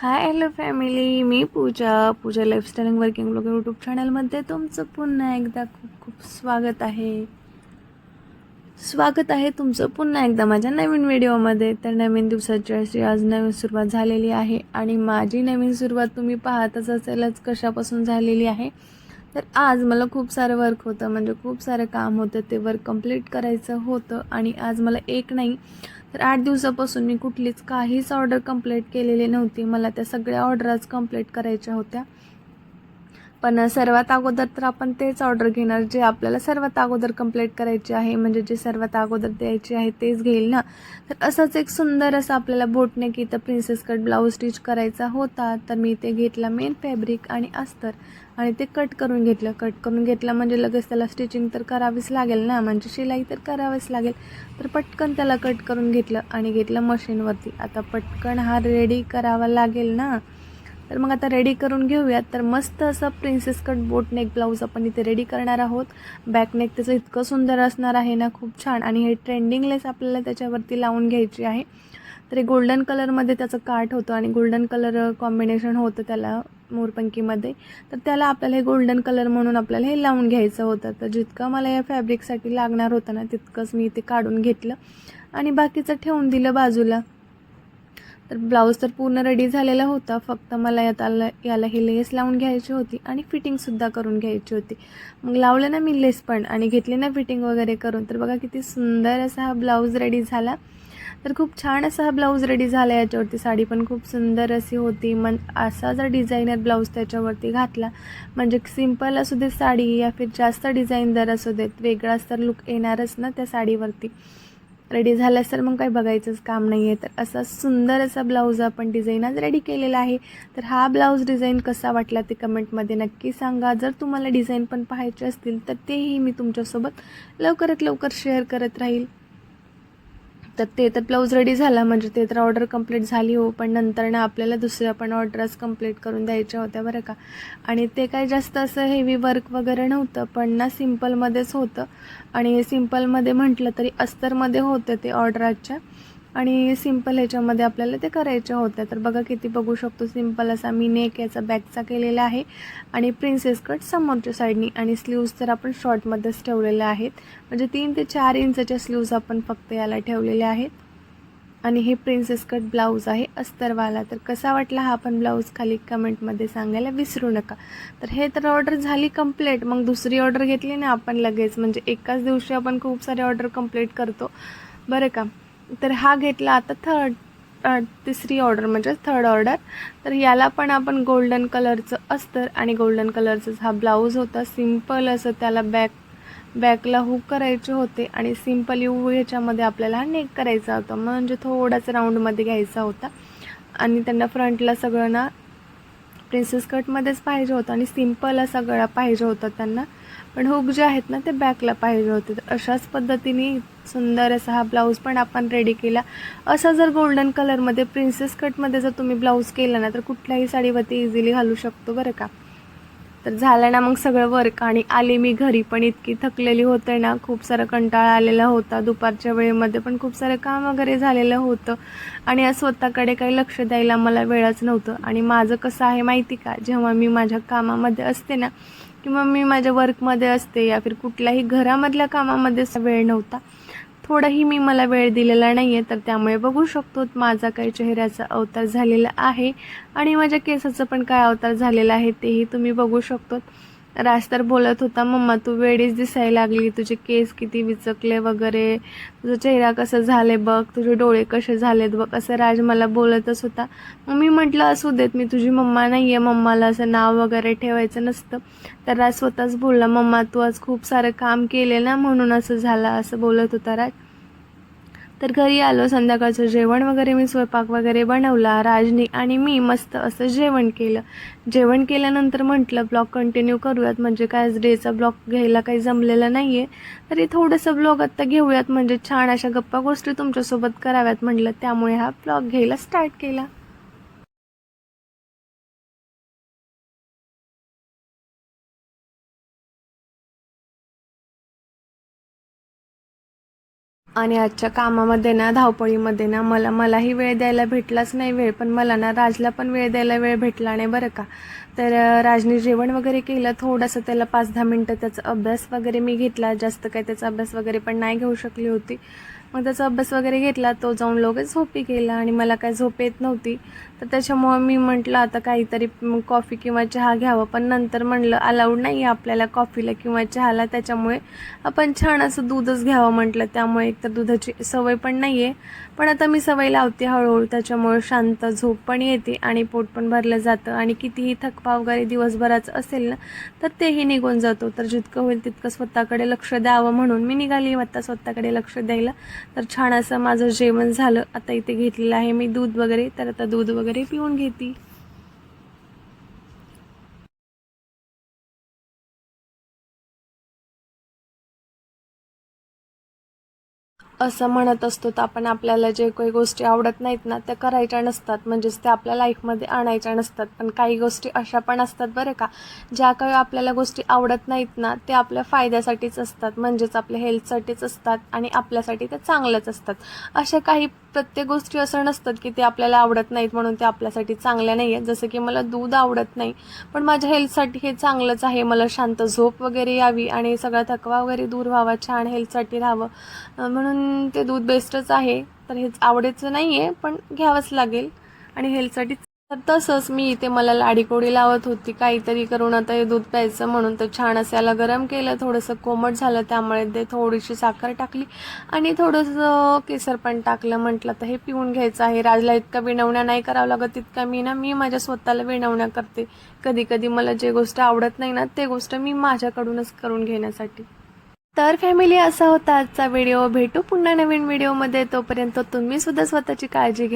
हाय hello family मी Pooja. Pooja lifestyle working blog YouTube चॅनलमध्ये तुमचं पुन्हा एकदा खूप खूप स्वागत आहे. स्वागत आहे तुमचं पुन्हा एकदा माझ्या नवीन व्हिडिओमध्ये तर नवीन दिवसाची अशी आज नवीन सुरुवात झालेली आहे. आणि माझी नवीन सुरुवात तुम्ही पाहतच असेलच कशापासून झालेली आहे. तर आज मला खूप सारं वर्क होतं. म्हणजे खूप सारं काम होतं. ते वर्क कंप्लीट करायचं होतं. आणि आज मला एक नाही तर आठ दिवसापासून मी कुठलीच काहीच ऑर्डर कंप्लीट केलेली नव्हती. मला त्या सगळ्या ऑर्डर आज कंप्लीट करायच्या होत्या. पण सर्वात अगोदर तर आपण तेच ऑर्डर घेणार जे आपल्याला सर्वात अगोदर कंप्लीट करायचे आहे म्हणजे जे सर्वात अगोदर द्यायचे आहे तेच घेईल ना? तर असंच एक सुंदर असं आपल्याला बोटने की प्रिन्सेस कट ब्लाऊज स्टिच करायचा होता. तर मी ते घेतला मेन फॅब्रिक आणि अस्तर. आणि ते कट करून घेतलं. कट करून घेतलं म्हणजे लगेच त्याला स्टिचिंग तर करावीच लागेल ना? म्हणजे शिलाई तर करावीच लागेल. तर पटकन त्याला कट करून घेतलं आणि घेतलं मशीनवरती आता पटकन हा रेडी करावा लागेल ना? तर मग आता रेडी करून घेऊयात. तर मस्त असं princess cut boat neck blouse आपण इथे रेडी करणार आहोत. बॅक नेक त्याचं इतकं सुंदर असणार आहे ना? खूप छान. आणि हे ट्रेंडिंग लेस आपल्याला त्याच्यावरती लावून घ्यायची आहे. तर हे गोल्डन कलरमध्ये त्याचं काठ होतं आणि गोल्डन कलर कॉम्बिनेशन होतं त्याला. मोरपंकीमध्ये तर त्याला आपल्याला हे गोल्डन कलर म्हणून आपल्याला हे लावून घ्यायचं होतं. तर जितकं मला या फॅब्रिकसाठी लागणार होतं ना तितकंच मी इथे काढून घेतलं आणि बाकीचं ठेवून दिलं बाजूला. तर ब्लाऊज तर पूर्ण रेडी झालेला होता फक्त मला याला याला ही लेस लावून घ्यायची होती आणि फिटिंगसुद्धा करून घ्यायची होती. मग लावलं ना मी लेस पण आणि घेतली ना फिटिंग वगैरे करून तर बघा किती सुंदर असा हा ब्लाऊज रेडी झाला. तर खूप छान असा हा ब्लाऊज रेडी झाला याच्यावरती. साडी पण खूप सुंदर अशी होती. मन असा जर डिझायनर ब्लाऊज त्याच्यावरती घातला म्हणजे सिंपल असू दे साडी या फिर जास्त डिझाईनदार असू देत वेगळाच तर लुक येणारच ना त्या साडीवरती. रेडी झाल्यास तर मग काही बघायचंच काम नाही आहे तर असा सुंदर असा ब्लाऊज आपण डिझाईन आज रेडी केलेला आहे. तर हा ब्लाऊज डिझाईन कसा वाटला ते कमेंटमध्ये नक्की सांगा. जर तुम्हाला डिझाईन पण पाहायचे असतील तर तेही मी तुमच्यासोबत लवकरात लवकर शेअर करत राहील. तर ते तर ब्लाऊज रेडी झाला म्हणजे ते तर ऑर्डर कंप्लीट झाली हो पण नंतर ना आपल्याला दुसऱ्या पण ऑर्डर्स कंप्लीट करून द्यायच्या होत्या बरं का. आणि ते काय जास्त असं हेवी वर्क वगैरे नव्हतं पण ना सिम्पलमध्येच होतं. आणि सिम्पलमध्ये म्हटलं तरी अस्तरमध्ये होतं ते ऑर्डराच्या आणि सिंपल ह्याच्यामध्ये आपल्याला ते करायच्या होत्या तर बघा किती बघू शकतो सिंपल असा मी नेक याचा बॅकचा केलेला आहे आणि प्रिन्सेस कट समोरच्या साईडनी आणि स्लीव्ज तर आपण शॉर्टमध्येच ठेवलेल्या आहेत. म्हणजे तीन ते चार इंचच्या स्लीव्ज आपण फक्त याला ठेवलेल्या आहेत. आणि हे प्रिन्सेस कट ब्लाऊज आहे अस्तरवाला. तर कसा वाटला हा पण ब्लाऊज खाली कमेंटमध्ये सांगायला विसरू नका. तर हे तर ऑर्डर झाली कंप्लीट मग दुसरी ऑर्डर घेतली ना आपण लगेच. म्हणजे एकाच दिवशी आपण खूप सारे ऑर्डर कंप्लीट करतो. बरं का? तर हा घेतला आता थर्ड तिसरी ऑर्डर म्हणजे थर्ड ऑर्डर तर याला पण आपण गोल्डन कलरचं अस्तर आणि गोल्डन कलरचंच हा ब्लाऊज होता. सिंपल असं त्याला बॅक बॅकला हुक करायचे होते आणि सिंपल यू ह्याच्यामध्ये आपल्याला हा नेक करायचा होता. म्हणजे थोडाच राऊंडमध्ये घ्यायचा होता. आणि त्यांना फ्रंटला सगळं ना प्रिन्सेस कटमध्येच पाहिजे होतं आणि सिंपल असा गळा पाहिजे होता त्यांना. पण हुक जे आहेत ना ते बॅकला पाहिजे होते. तर अशाच पद्धतीने सुंदर असा हा ब्लाऊज पण आपण रेडी केला. असा जर गोल्डन कलरमध्ये प्रिन्सेस कटमध्ये जर तुम्ही ब्लाऊज केला ना तर कुठल्याही साडीवरती इझिली घालू शकतो बरं का. तर झालं ना मग सगळं वर्क आणि आले मी घरी पण इतकी थकलेली होते ना. खूप सारा कंटाळा आलेला होता. दुपारच्या वेळेमध्ये पण खूप सारं काम वगैरे झालेलं होतं. आणि स्वतःकडे काही लक्ष द्यायला मला वेळच नव्हतं. आणि माझं कसं आहे माहिती का? जेव्हा मी माझ्या कामामध्ये असते ना किंवा मी माझ्या वर्कमध्ये असते या फिर कुठल्याही घरामधल्या कामामध्ये वेळ नव्हता. थोडाही मी मला वेळ दिलेला नाही आहे तर त्यामुळे बघू शकतो माझा काही चेहऱ्याचा अवतार झालेला आहे आणि माझ्या केसाचं पण काय अवतार झालेला आहे तेही तुम्ही बघू शकतो. राज तर बोलत होता मम्मा तू वेळीच दिसायला लागली तुझे केस किती विचकले वगैरे तुझा चेहरा कसं झाले बघ तुझे डोळे कसे झालेत बघ असं राज मला बोलतच होता. मग मी म्हटलं असू देत मी तुझी मम्मा नाही आहे मम्माला असं नाव वगैरे ठेवायचं नसतं. तर राज स्वतःच बोलला मम्मा तू आज खूप सारं काम केले ना म्हणून असं झालं असं बोलत होता राज. तर घरी आलो संध्याकाळचं जेवण वगैरे मी स्वयंपाक वगैरे बनवला राजनी आणि मी मस्त असं जेवण केलं. जेवण केल्यानंतर म्हटलं ब्लॉग कंटिन्यू करूयात म्हणजे काय डेचा ब्लॉग घ्यायला काही जमलेलं नाही आहे तरी थोडंसं ब्लॉग आत्ता घेऊयात म्हणजे छान अशा गप्पा गोष्टी तुमच्यासोबत कराव्यात म्हटलं. त्यामुळे हा ब्लॉग घ्यायला स्टार्ट केला. आणि आजच्या कामामध्ये ना धावपळीमध्ये ना मला मलाही वेळ द्यायला भेटलाच नाही वेळ पण मला ना राजला पण वेळ द्यायला वेळ भेटला नाही बरं का. तर राजने जेवण वगैरे केलं थोडंसं त्याला पाच दहा मिनटं त्याचा अभ्यास वगैरे मी घेतला जास्त काही त्याचा अभ्यास वगैरे पण नाही घेऊ शकली होती. मग त्याचा अभ्यास वगैरे घेतला तो जाऊन लगेच झोपी गेला आणि मला काय झोप येत नव्हती. तर त्याच्यामुळं मी म्हटलं आता काहीतरी कॉफी किंवा चहा घ्यावं. पण नंतर म्हणलं अलाउड नाही आहे आपल्याला कॉफीला किंवा चहाला. त्याच्यामुळे आपण छान असं दूधच घ्यावं म्हटलं. त्यामुळे एकतर दुधाची सवय पण नाही आहे पण आता मी सवय लावते हळूहळू. त्याच्यामुळे शांत झोप पण येते आणि पोट पण भरलं जातं. आणि कितीही थकवा वगैरे दिवसभराचं असेल ना तर तेही निघून जातो. तर जितकं होईल तितकं स्वतःकडे लक्ष द्यावं म्हणून मी निघाली. आता स्वतःकडे लक्ष द्यायला तर छान असं माझं जेवण झालं. आता इथे घेतलेलं आहे मी दूध वगैरे. तर आता दूध वगैरे पिऊन घेते. असं म्हणत असतो तर आपण आपल्याला जे काही गोष्टी आवडत नाहीत ना त्या करायच्या नसतात. म्हणजेच त्या आपल्या लाईफमध्ये आणायच्या नसतात. पण काही गोष्टी अशा पण असतात बरं का ज्या काही आपल्याला गोष्टी आवडत नाहीत ना ते आपल्या फायद्यासाठीच असतात. म्हणजेच आपल्या हेल्थसाठीच असतात आणि आपल्यासाठी ते चांगलंच असतात. अशा काही प्रत्येक गोष्टी असं नसतात की ते आपल्याला आवडत नाहीत म्हणून ते आपल्यासाठी चांगल्या नाही आहेत जसं की मला दूध आवडत नाही पण माझ्या हेल्थसाठी हे चांगलंच आहे. मला शांत झोप वगैरे यावी आणि सगळा थकवा वगैरे दूर व्हावा छान हेल्थसाठी राहावं. म्हणून म्हणून ते दूध बेस्टच आहे तर हेच आवडायचं नाही आहे पण घ्यावंच लागेल. आणि हेल्थसाठी तर तसंच मी इथे मला लाडीकोडी लावत होती काहीतरी करून आता हे दूध प्यायचं म्हणून तर छान असं याला गरम केलं थोडंसं कोमट झालं त्यामुळे ते थोडीशी साखर टाकली आणि थोडंसं केसर पण टाकलं म्हटलं तर हे पिऊन घ्यायचं आहे. राजला इतका विणवण्या नाही करावं लागत तितका मी ना मी माझ्या स्वतःला विणवण्या करते. कधी कधी मला जे गोष्ट आवडत नाही ना ते गोष्ट मी माझ्याकडूनच करून घेण्यासाठी. तर फॅमिली असा होता आजचा व्हिडिओ भेटू पुन्हा नवीन व्हिडिओमध्ये तोपर्यंत तुम्ही सुद्धा स्वतःची काळजी घ्या.